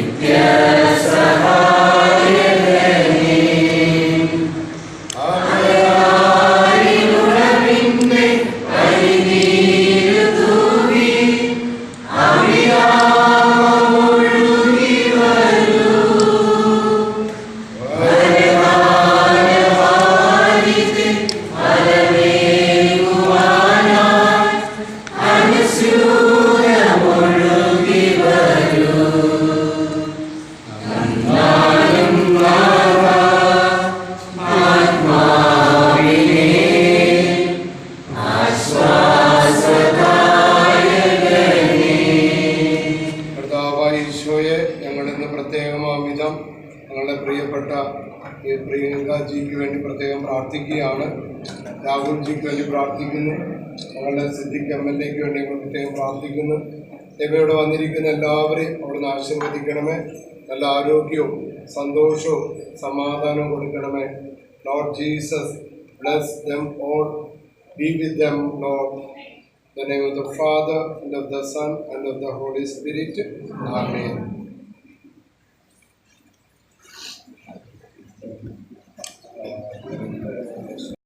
Amen. പ്രിയപ്പെട്ട ഈ പ്രിയങ്കാജിക്ക് വേണ്ടി പ്രത്യേകം പ്രാർത്ഥിക്കുകയാണ്. രാഹുൽജിക്ക് വേണ്ടി പ്രാർത്ഥിക്കുന്നു. ഞങ്ങളുടെ സിദ്ദിഖ് എം എൽ എക്ക് വേണ്ടി ഞങ്ങൾ പ്രത്യേകം പ്രാർത്ഥിക്കുന്നു. ദൈവയോടെ വന്നിരിക്കുന്ന എല്ലാവരെയും അവിടുന്ന് ആശീർവദിക്കണമേ. നല്ല ആരോഗ്യവും സന്തോഷവും സമാധാനവും കൊടുക്കണമേ. Lord Jesus bless them all be with them lord the name of the Father, and of the Son, and of the Holy Spirit. Amen.